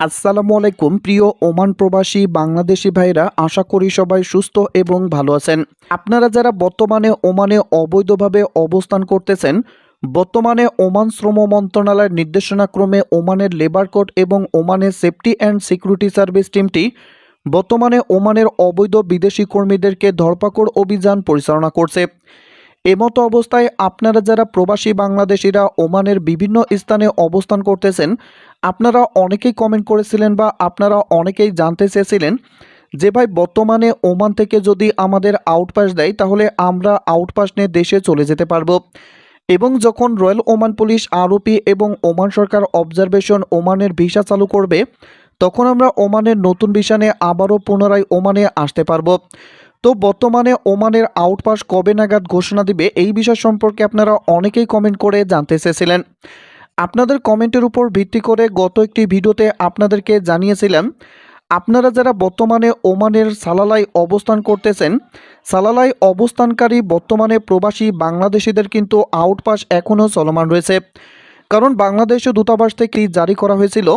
আসসালামু আলাইকুম, প্রিয় ওমান প্রবাসী বাংলাদেশি ভাইরা, আশা করি সবাই সুস্থ এবং ভালো আছেন। আপনারা যারা বর্তমানে ওমানে অবৈধভাবে অবস্থান করতেছেন, বর্তমানে ওমান শ্রম মন্ত্রণালয়ের নির্দেশনাক্রমে ওমানের লেবার কোড এবং ওমানের সেফটি অ্যান্ড সিকিউরিটি সার্ভিস টিমটি বর্তমানে ওমানের অবৈধ বিদেশি কর্মীদেরকে ধরপাকড় অভিযান পরিচালনা করছে। এমতো অবস্থায় আপনারা যারা প্রবাসী বাংলাদেশিরা ওমানের বিভিন্ন স্থানে অবস্থান করতেছেন আপনারা অনেকেই কমেন্ট করেছিলেন বা আপনারা অনেকেই জানতে চেয়েছিলেন যে ভাই, বর্তমানে ওমান থেকে যদি আমাদের আউটপাস দেয়, তাহলে আমরা আউটপাস নিয়ে দেশে চলে যেতে পারব। এবং যখন রয়্যাল ওমান পুলিশ আরোপি এবং ওমান সরকার অবজারভেশন ওমানের ভিসা চালু করবে, তখন আমরা ওমানের নতুন ভিসা নিয়ে আবারও পুনরায় ওমানে আসতে পারব। তো বর্তমানে ওমানের আউটপাস কবে নাগাদ ঘোষণা দিবে, এই বিষয় সম্পর্কে আপনারা অনেকেই কমেন্ট করে জানতে চেয়েছিলেন। আপনাদের কমেন্টের উপর ভিত্তি করে গত একটি ভিডিওতে আপনাদেরকে জানিয়েছিলাম, আপনারা যারা বর্তমানে ওমানের সালালাই অবস্থান করতেছেন সালালাই অবস্থানকারী বর্তমানে প্রবাসী বাংলাদেশিদের কিন্তু আউটপাস এখনও চলমান রয়েছে। কারণ বাংলাদেশের দূতাবাস থেকে জারি করা হয়েছিল,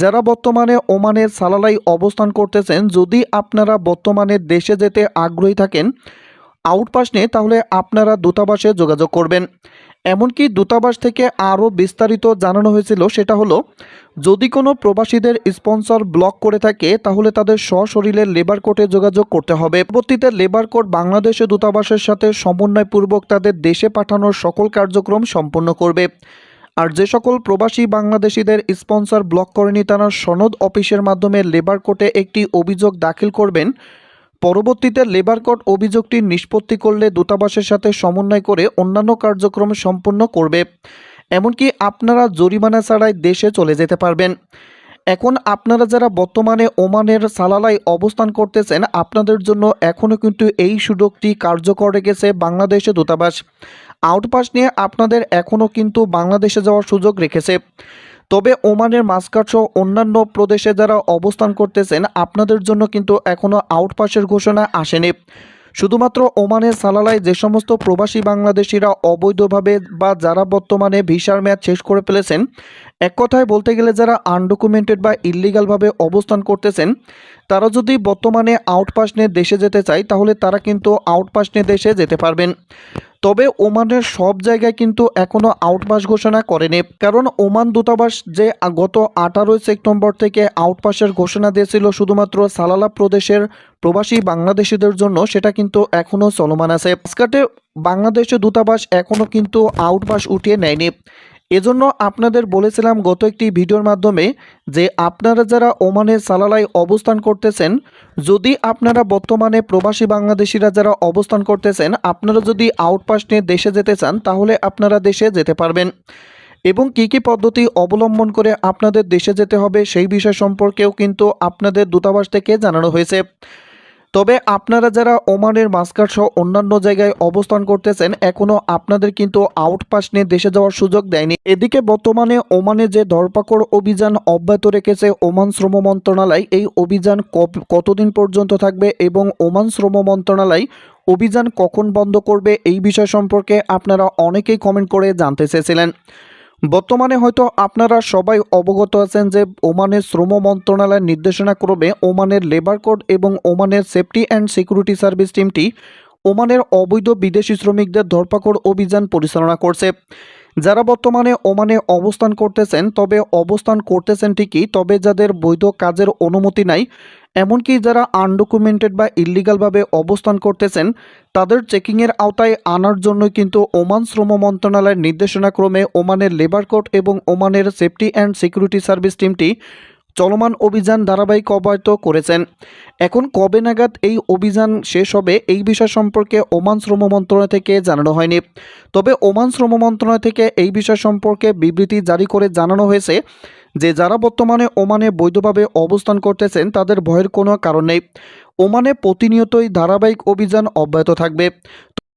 যারা বর্তমানে ওমানের সালালাই অবস্থান করতেছেন, যদি আপনারা বর্তমানে দেশে যেতে আগ্রহী থাকেন আউটপাস নিয়ে তাহলে আপনারা দূতাবাসে যোগাযোগ করবেন। এমনকি দূতাবাস থেকে আরও বিস্তারিত জানানো হয়েছিল, সেটা হলো, যদি কোনো প্রবাসীদের স্পন্সর ব্লক করে থাকে, তাহলে তাদের সশরীরে লেবার কোর্টে যোগাযোগ করতে হবে। পরবর্তীতে লেবার কোর্ট বাংলাদেশে দূতাবাসের সাথে সমন্বয়পূর্বক তাদের দেশে পাঠানোর সকল কার্যক্রম সম্পন্ন করবে। আর যে সকল প্রবাসী বাংলাদেশিদের স্পন্সর ব্লক করেনি, তারা সনদ অফিসের মাধ্যমে লেবার কোর্টে একটি অভিযোগ দাখিল করবেন। পরবর্তীতে লেবার কোর্ট অভিযোগটি নিষ্পত্তি করলে দূতাবাসের সাথে সমন্বয় করে অন্যান্য কার্যক্রম সম্পন্ন করবে। এমনকি আপনারা জরিমানা ছাড়াই দেশে চলে যেতে পারবেন। এখন আপনারা যারা বর্তমানে ওমানের সালালায় অবস্থান করতেছেন, আপনাদের জন্য এখনও কিন্তু এই সুযোগটি কার্যকর রেখেছে বাংলাদেশে দূতাবাস। আউটপাস নিয়ে আপনাদের এখনও কিন্তু বাংলাদেশে যাওয়ার সুযোগ রেখেছে। তবে ওমানের মাস্কাট সহ অন্যান্য প্রদেশে যারা অবস্থান করতেছেন, আপনাদের জন্য কিন্তু এখনও আউটপাসের ঘোষণা আসেনি। শুধুমাত্র ওমানের সালালায় যে সমস্ত প্রবাসী বাংলাদেশিরা অবৈধভাবে বা যারা বর্তমানে ভিসার মেয়াদ শেষ করে ফেলেছেন এক কথায় বলতে গেলে যারা আনডকুমেন্টেড বা ইলিগালভাবে অবস্থান করতেছেন, তারা যদি বর্তমানে আউটপাস নিয়ে দেশে যেতে চায়, তাহলে তারা কিন্তু আউটপাস নিয়ে দেশে যেতে পারবেন। তবে ওমানের সব জায়গায় কিন্তু এখনও আউটপাস ঘোষণা করেনি। কারণ ওমান দূতাবাস যে গত আঠারোই সেপ্টেম্বর থেকে আউটপাসের ঘোষণা দিয়েছিল শুধুমাত্র সালালা প্রদেশের প্রবাসী বাংলাদেশিদের জন্য, সেটা কিন্তু এখনও চলমান আছে। মাস্কাটে বাংলাদেশের দূতাবাস এখনও কিন্তু আউটপাস উঠিয়ে নেয়নি। এজন্য আপনাদের বলেছিলাম গত একটি ভিডিওর মাধ্যমে যে আপনারা যারা ওমানের সালালায় অবস্থান করতেছেন, যদি আপনারা বর্তমানে প্রবাসী বাংলাদেশিরা যারা অবস্থান করতেছেন, আপনারা যদি আউটপাস নিয়ে দেশে যেতে চান, তাহলে আপনারা দেশে যেতে পারবেন। এবং কী কী পদ্ধতি অবলম্বন করে আপনাদের দেশে যেতে হবে, সেই বিষয় সম্পর্কেও কিন্তু আপনাদের দূতাবাস থেকে জানানো হয়েছে। তবে আপনারা যারা ওমানের মাস্কাট সহ অন্যান্য জায়গায় অবস্থান করতেছেন এখনও আপনাদের কিন্তু আউটপাস নিয়ে দেশে যাওয়ার সুযোগ দেয়নি। এদিকে বর্তমানে ওমানে যে ধরপাকড় অভিযান অব্যাহত রেখেছে ওমান শ্রম মন্ত্রণালয়, এই অভিযান কতদিন পর্যন্ত থাকবে এবং ওমান শ্রম মন্ত্রণালয় অভিযান কখন বন্ধ করবে এই বিষয় সম্পর্কে আপনারা অনেকেই কমেন্ট করে জানতে চেয়েছিলেন। বর্তমানে হয়তো আপনারা সবাই অবগত আছেন যে ওমানের শ্রম মন্ত্রণালয়ের নির্দেশনা ক্রমে ওমানের লেবার কোড এবং ওমানের সেফটি অ্যান্ড সিকিউরিটি সার্ভিস টিমটি ওমানের অবৈধ বিদেশি শ্রমিকদের ধরপাকড় অভিযান পরিচালনা করছে। যারা বর্তমানে ওমানে অবস্থান করতেছেন, তবে অবস্থান করতেছেন ঠিকই, তবে যাদের বৈধ কাজের অনুমতি নাই, এমনকি যারা আনডকুমেন্টেড বা ইলিগালভাবে অবস্থান করতেছেন, তাদের চেকিংয়ের আওতায় আনার জন্য কিন্তু ওমান শ্রম মন্ত্রণালয়ের নির্দেশনাক্রমে ওমানের লেবার কোর্ট এবং ওমানের সেফটি অ্যান্ড সিকিউরিটি সার্ভিস টিমটি চলমান অভিযান ধারাবাহিক অব্যাহত করেছেন। এখন কবে নাগাদ এই অভিযান শেষ হবে এই বিষয় সম্পর্কে ওমান শ্রম মন্ত্রণালয় থেকে জানানো হয়নি। তবে ওমান শ্রম মন্ত্রণালয় থেকে এই বিষয় সম্পর্কে বিবৃতি জারি করে জানানো হয়েছে যে, যারা বর্তমানে ওমানে বৈধভাবে অবস্থান করতেছেন, তাদের ভয়ের কোনো কারণ নেই। ওমানে প্রতিনিয়তই ধারাবাহিক অভিযান অব্যাহত থাকবে।